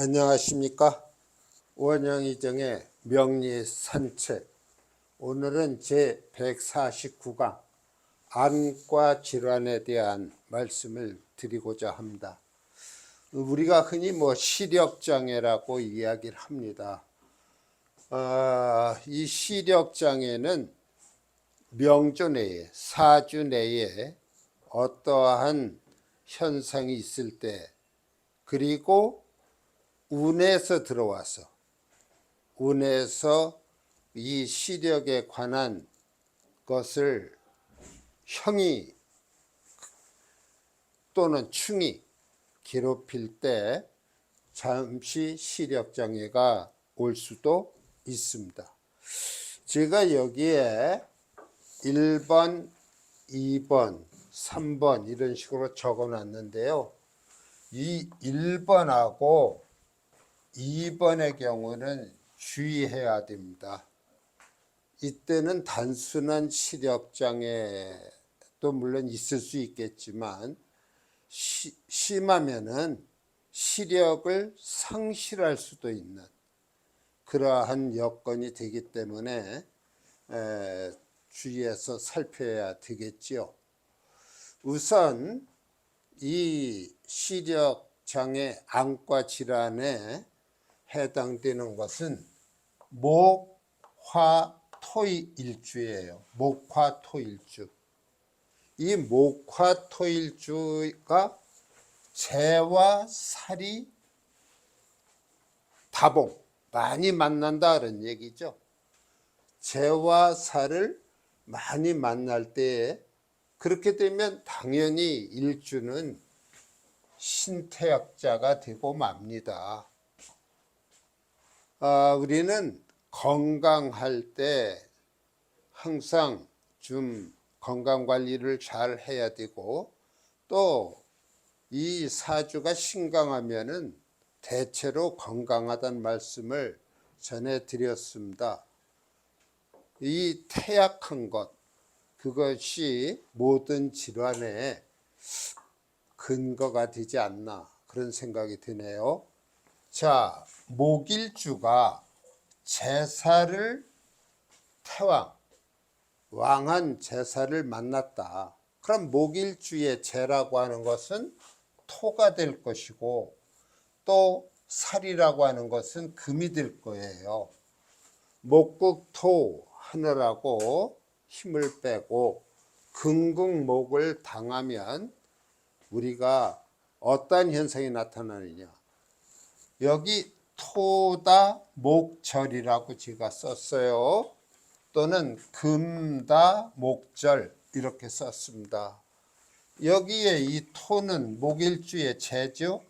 안녕하십니까? 원영이정의 명리 산책. 오늘은 제 149강 안과 질환에 대한 말씀을 드리고자 합니다. 우리가 흔히 뭐 시력장애라고 이야기를 합니다. 어, 이 시력장애는 명조 내에 사주 내에 어떠한 현상이 있을 때 그리고 운에서 들어와서 운에서 이 시력에 관한 것을 형이 또는 충이 괴롭힐 때 잠시 시력 장애가 올 수도 있습니다. 제가 여기에 1번, 2번, 3번 이런 식으로 적어 놨는데요. 이 1번하고 2번의 경우는 주의해야 됩니다. 이때는 단순한 시력장애도 물론 있을 수 있겠지만 시, 심하면은 시력을 상실할 수도 있는 그러한 여건이 되기 때문에 에, 주의해서 살펴야 되겠지요. 우선 이 시력 장애 안과 질환에 해당되는 것은 목, 화, 토의 일주예요. 목화 토일주. 이 목화 토일주가 재와 살이 다봉 많이 만난다 그런 얘기죠. 재와 살을 많이 만날 때 그렇게 되면 당연히 일주는 신태학자가 되고 맙니다. 아, 우리는 건강할 때 항상 좀 건강 관리를 잘 해야 되고 또 이 사주가 신강하면은 대체로 건강하다는 말씀을 전해 드렸습니다. 이 태약한 것 그것이 모든 질환의 근거가 되지 않나 그런 생각이 드네요. 자, 목일주가 제사를 태왕, 왕한 제사를 만났다. 그럼 목일주의 제라고 하는 것은 토가 될 것이고 또 살이라고 하는 것은 금이 될 거예요. 목국토 하느라고 힘을 빼고 금국목을 당하면 우리가 어떠한 현상이 나타나느냐. 여기 토다 목절이라고 제가 썼어요. 또는 금다 목절 이렇게 썼습니다. 여기에 이 토는 목일주의 재죠.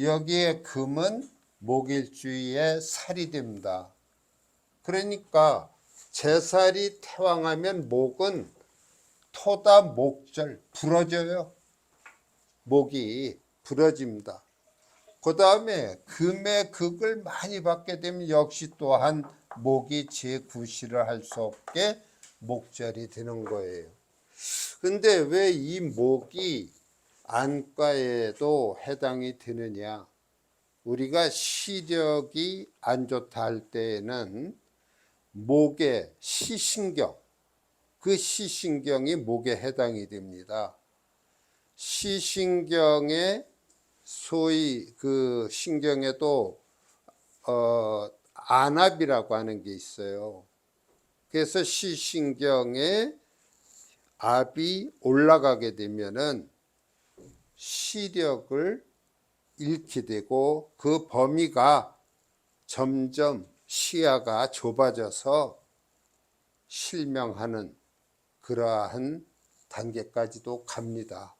여기에 금은 목일주의 살이 됩니다. 그러니까 제살이 태왕하면 목은 토다 목절 부러져요. 목이 부러집니다. 그 다음에 금의 극을 많이 받게 되면 역시 또한 목이 재구실을 할 수 없게 목절이 되는 거예요. 근데 왜 이 목이 안과에도 해당이 되느냐? 우리가 시력이 안 좋다 할 때에는 목의 시신경, 그 시신경이 목에 해당이 됩니다. 시신경의 소위 그 신경에도 어 안압이라고 하는 게 있어요. 그래서 시신경에 압이 올라가게 되면은 시력을 잃게 되고 그 범위가 점점 시야가 좁아져서 실명하는 그러한 단계까지도 갑니다.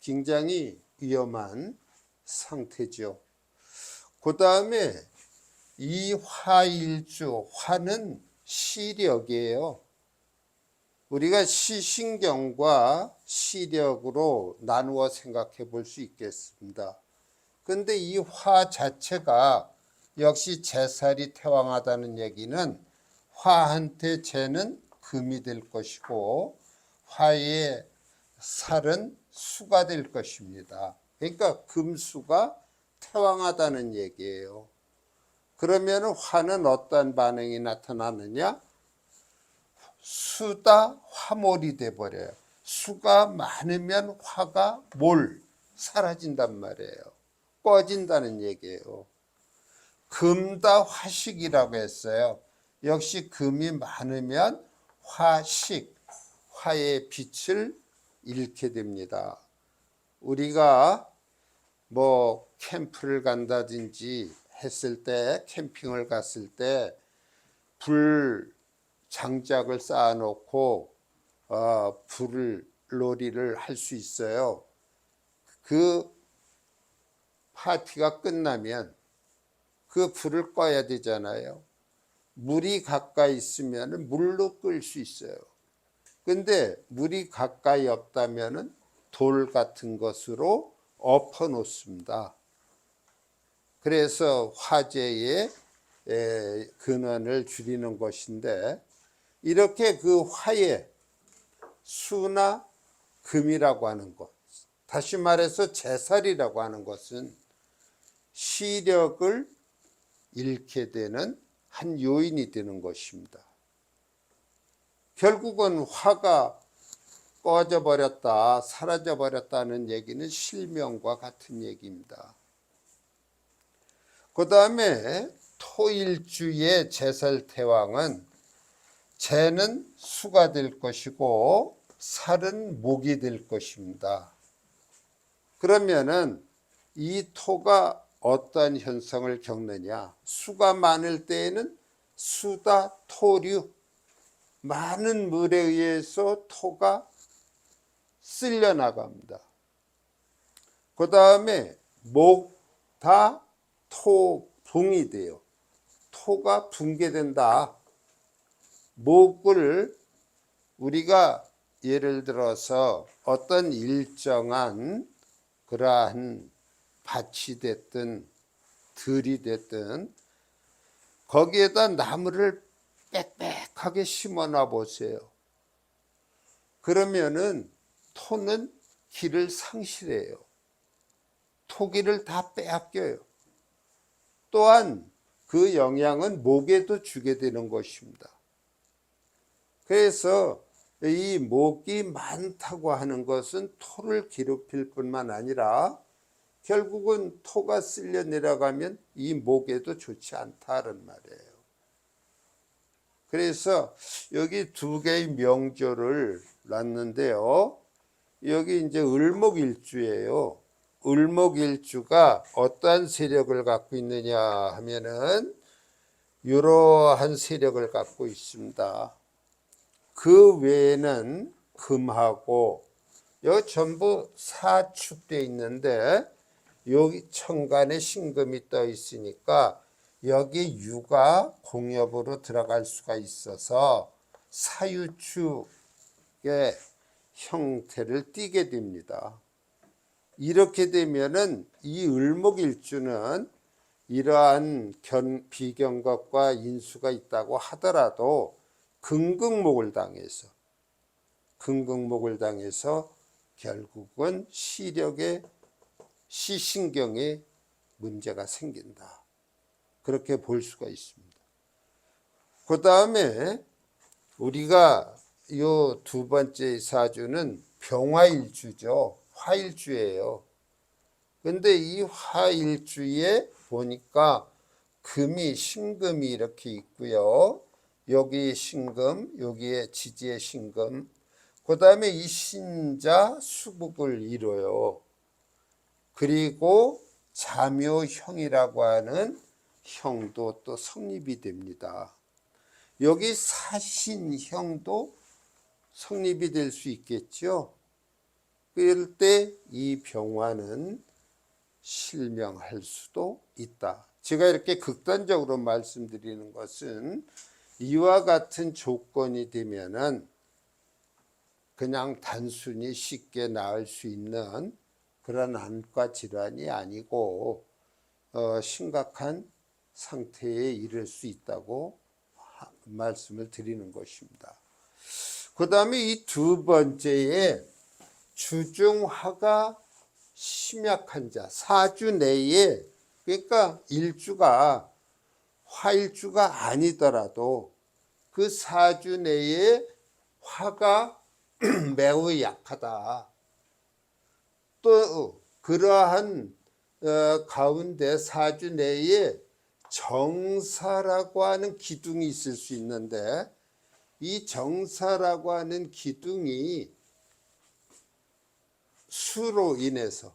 굉장히 위험한 상태죠. 그 다음에 이 화일주, 화는 시력이에요. 우리가 시신경과 시력으로 나누어 생각해 볼 수 있겠습니다. 근데 이 화 자체가 역시 제살이 태왕하다는 얘기는 화한테 재는 금이 될 것이고 화의 살은 수가 될 것입니다. 그러니까 금수가 태왕하다는 얘기예요. 그러면 화는 어떤 반응이 나타나느냐? 수다 화몰이 돼 버려요. 수가 많으면 화가 몰 사라진단 말이에요. 꺼진다는 얘기예요. 금다 화식이라고 했어요. 역시 금이 많으면 화식, 화의 빛을 잃게 됩니다. 우리가 뭐 캠프를 간다든지 했을 때 캠핑을 갔을 때 불 장작을 쌓아놓고 어, 불을 놀이를 할 수 있어요. 그 파티가 끝나면 그 불을 꺼야 되잖아요. 물이 가까이 있으면 물로 끌 수 있어요. 근데 물이 가까이 없다면 돌 같은 것으로 엎어 놓습니다. 그래서 화재의 에, 근원을 줄이는 것인데 이렇게 그 화에 수나 금이라고 하는 것, 다시 말해서 제살이라고 하는 것은 시력을 잃게 되는 한 요인이 되는 것입니다. 결국은 화가 꺼져 버렸다, 사라져 버렸다는 얘기는 실명과 같은 얘기입니다. 그 다음에 토일주의 제살 태왕은 재는 수가 될 것이고 살은 목이 될 것입니다. 그러면은 이 토가 어떤 현상을 겪느냐? 수가 많을 때에는 수다 토류 많은 물에 의해서 토가 쓸려 나갑니다. 그 다음에 목 다 토 붕이 돼요. 토가 붕괴된다. 목을 우리가 예를 들어서 어떤 일정한 그러한 밭이 됐든 들이 됐든 거기에다 나무를 빽빽하게 심어 놔 보세요. 그러면은 토는 기를 상실해요. 토기를 다 빼앗겨요. 또한 그 영향은 목에도 주게 되는 것입니다. 그래서 이 목이 많다고 하는 것은 토를 괴롭힐 뿐만 아니라 결국은 토가 쓸려 내려가면 이 목에도 좋지 않다는 말이에요. 그래서 여기 두 개의 명조를 놨는데요. 여기 이제 을목일주예요. 을목일주가 어떠한 세력을 갖고 있느냐 하면은 이러한 세력을 갖고 있습니다. 그 외에는 금하고 여기 전부 사축돼 있는데 여기 천간에 신금이 떠 있으니까 여기 유가 공엽으로 들어갈 수가 있어서 사유축의 형태를 띠게 됩니다. 이렇게 되면은 이 을목일주는 이러한 견, 비경각과 인수가 있다고 하더라도 근극목을 당해서 근극목을 당해서 결국은 시력에 시신경에 문제가 생긴다. 그렇게 볼 수가 있습니다. 그 다음에 우리가 요 두 번째 사주는 병화일주죠. 화일주예요. 근데 이 화일주에 보니까 금이 신금이 이렇게 있고요. 여기 신금, 여기에 지지의 신금. 그 다음에 이 신자 수국을 이뤄요. 그리고 자묘형이라고 하는 형도 또 성립이 됩니다. 여기 사신형도 성립이 될 수 있겠죠. 그럴 때 이 병화는 실명할 수도 있다. 제가 이렇게 극단적으로 말씀드리는 것은 이와 같은 조건이 되면은 그냥 단순히 쉽게 나을 수 있는 그런 안과 질환이 아니고 어, 심각한 상태에 이를 수 있다고 하, 말씀을 드리는 것입니다. 그 다음에 이 두 번째에 주중화가 심약한 자, 사주 내에 그러니까 일주가 화일주가 아니더라도 그 사주 내에 화가 매우 약하다. 또 그러한 어, 가운데 사주 내에 정사라고 하는 기둥이 있을 수 있는데 이 정사라고 하는 기둥이 수로 인해서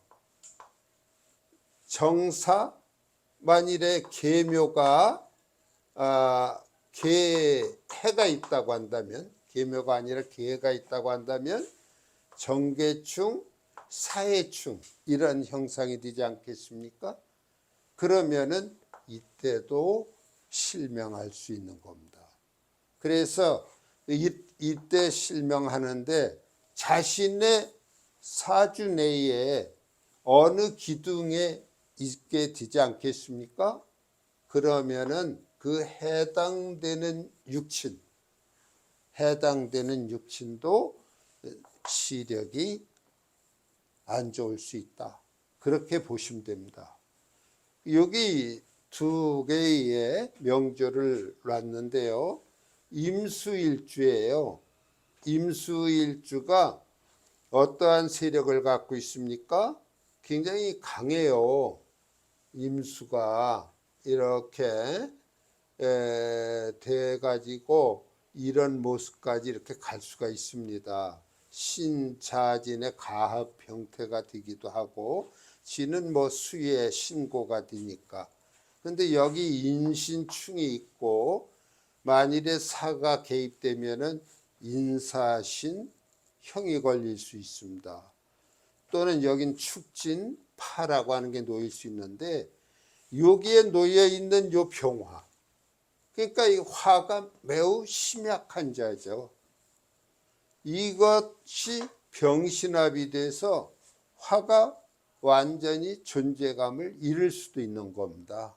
정사 만일에 계묘가 아, 계해가 있다고 한다면 계묘가 아니라 계해가 있다고 한다면 정계충, 사해충 이런 형상이 되지 않겠습니까? 그러면은 이때도 실명할 수 있는 겁니다. 그래서 이, 이때 실명하는데 자신의 사주 내에 어느 기둥에 있게 되지 않겠습니까? 그러면은 그 해당되는 육친, 해당되는 육친도 시력이 안 좋을 수 있다. 그렇게 보시면 됩니다. 여기 두 개의 명조를 놨는데요. 임수일주예요. 임수일주가 어떠한 세력을 갖고 있습니까? 굉장히 강해요. 임수가 이렇게 에, 돼 가지고 이런 모습까지 이렇게 갈 수가 있습니다. 신자진의 가합 형태가 되기도 하고 지는 뭐 수의 신고가 되니까. 근데 여기 인신충이 있고 만일에 사가 개입되면은 인사신 형이 걸릴 수 있습니다. 또는 여긴 축진 파라고 하는 게 놓일 수 있는데 여기에 놓여 있는 요 병화 그러니까 이 화가 매우 심약한 자죠. 이것이 병신합이 돼서 화가 완전히 존재감을 잃을 수도 있는 겁니다.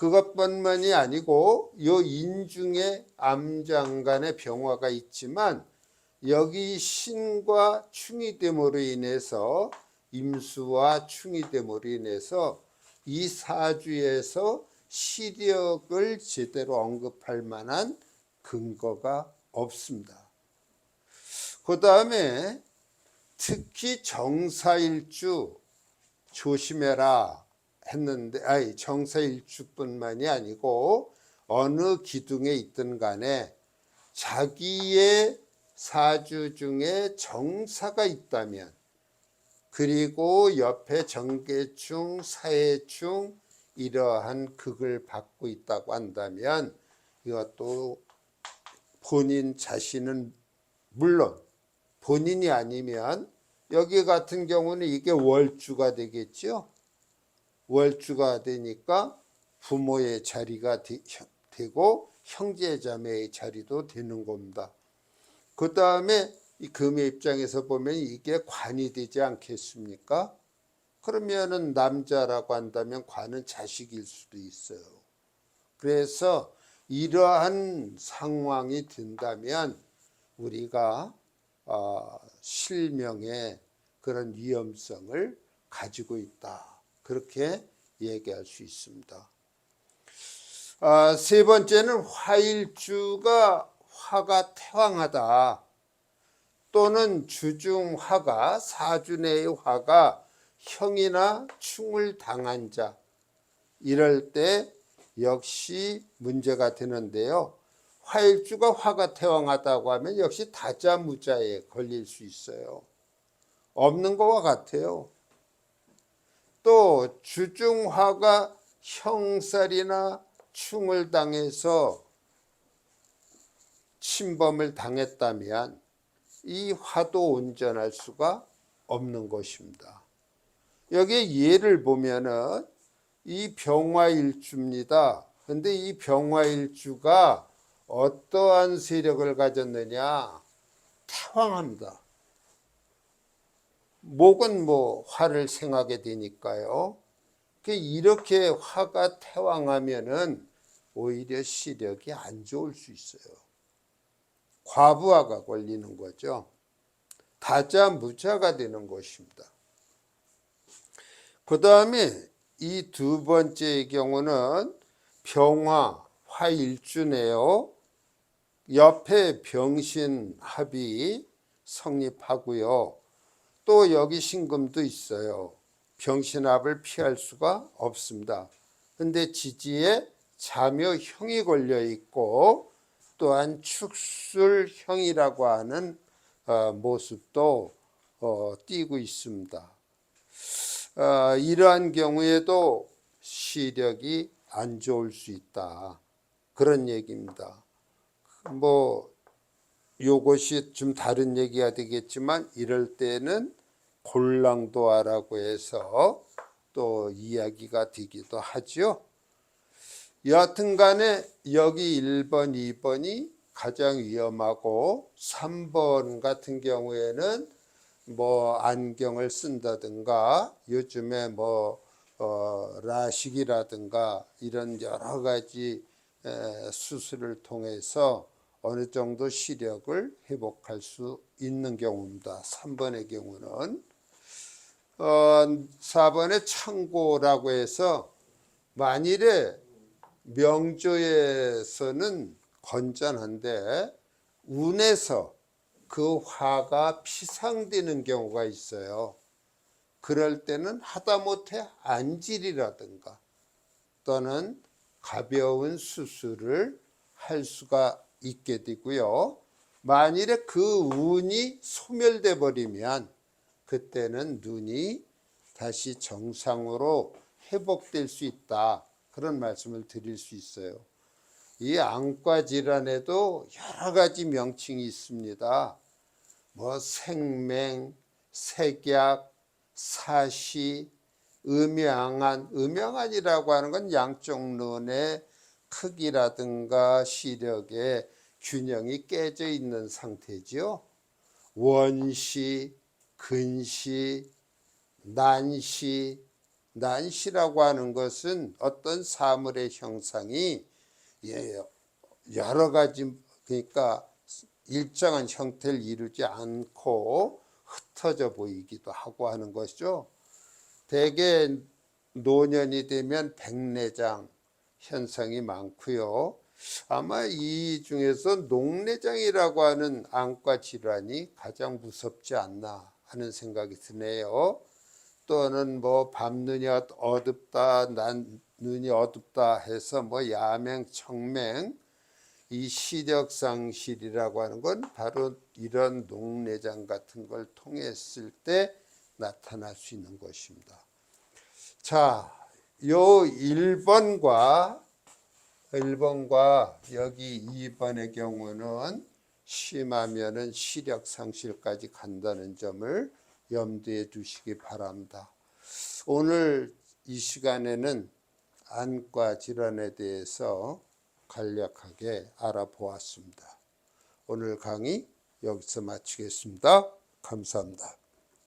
그것뿐만이 아니고 요 인중에 암장 간의 병화가 있지만 여기 신과 충이 됨으로 인해서 임수와 충이 됨으로 인해서 이 사주에서 시력을 제대로 언급할 만한 근거가 없습니다. 그 다음에 특히 정사일주 조심해라 했는데, 아니, 정사일주뿐만이 아니고 어느 기둥에 있든 간에 자기의 사주 중에 정사가 있다면 그리고 옆에 정계충, 사해충 이러한 극을 받고 있다고 한다면 이것도 본인 자신은 물론 본인이 아니면 여기 같은 경우는 이게 월주가 되겠죠. 월주가 되니까 부모의 자리가 되, 고 형제자매의 자리도 되는 겁니다. 그 다음에 이 금의 입장에서 보면 이게 관이 되지 않겠습니까? 그러면은 남자라고 한다면 관은 자식일 수도 있어요. 그래서 이러한 상황이 된다면 우리가 어, 실명의 그런 위험성을 가지고 있다. 그렇게 얘기할 수 있습니다. 아, 세 번째는 화일주가 화가 태왕하다. 또는 주중 화가 사주내의 화가 형이나 충을 당한 자 이럴 때 역시 문제가 되는데요. 화일주가 화가 태왕하다고 하면 역시 다자무자에 걸릴 수 있어요. 없는 것과 같아요. 또 주중화가 형살이나 충을 당해서 침범을 당했다면 이 화도 온전할 수가 없는 것입니다. 여기에 예를 보면은 이 병화일주입니다. 근데 이 병화일주가 어떠한 세력을 가졌느냐? 태왕합니다. 목은 뭐 화를 생하게 되니까요. 그 이렇게 화가 태왕하면은 오히려 시력이 안 좋을 수 있어요. 과부하가 걸리는 거죠. 다자무자가 되는 것입니다. 그 다음에 이 두 번째의 경우는 병화 화일주네요. 옆에 병신합이 성립하고요. 또 여기 신금도 있어요. 병신합을 피할 수가 없습니다. 근데 지지에 자묘형이 걸려 있고 또한 축술형이라고 하는 어, 모습도 어, 띄고 있습니다. 어, 이러한 경우에도 시력이 안 좋을 수 있다. 그런 얘기입니다. 뭐 요것이 좀 다른 얘기가 되겠지만 이럴 때는 골랑도화라고 해서 또 이야기가 되기도 하죠. 여하튼 간에 여기 1번, 2번이 가장 위험하고 3번 같은 경우에는 뭐 안경을 쓴다든가 요즘에 뭐 어, 라식이라든가 이런 여러 가지 에, 수술을 통해서 어느 정도 시력을 회복할 수 있는 경우입니다. 3번의 경우는 어, 4번의 창고라고 해서 만일에 명조에서는 건전한데 운에서 그 화가 피상되는 경우가 있어요. 그럴 때는 하다못해 안질이라든가 또는 가벼운 수술을 할 수가 있게 되고요. 만일에 그 운이 소멸돼 버리면 그때는 눈이 다시 정상으로 회복될 수 있다. 그런 말씀을 드릴 수 있어요. 이 안과 질환에도 여러 가지 명칭이 있습니다. 뭐 생맹, 색약, 사시, 음양한, 음양한이라고 하는 건 양쪽 눈의 크기라든가 시력의 균형이 깨져 있는 상태지요. 원시, 근시, 난시, 난시라고 하는 것은 어떤 사물의 형상이 예, 여러 가지 그러니까 일정한 형태를 이루지 않고 흩어져 보이기도 하고 하는 것이죠. 대개 노년이 되면 백내장 현상이 많고요. 아마 이 중에서 녹내장이라고 하는 안과 질환이 가장 무섭지 않나 하는 생각이 드네요. 또는 뭐 밤눈이 어둡다, 난 눈이 어둡다 해서 뭐 야맹, 청맹 이 시력 상실이라고 하는 건 바로 이런 녹내장 같은 걸 통했을 때 나타날 수 있는 것입니다. 자, 요 1번과 1번과 여기 2번의 경우는 심하면은 시력 상실까지 간다는 점을 염두에 두시기 바랍니다. 오늘 이 시간에는 안과 질환에 대해서 간략하게 알아보았습니다. 오늘 강의 여기서 마치겠습니다. 감사합니다.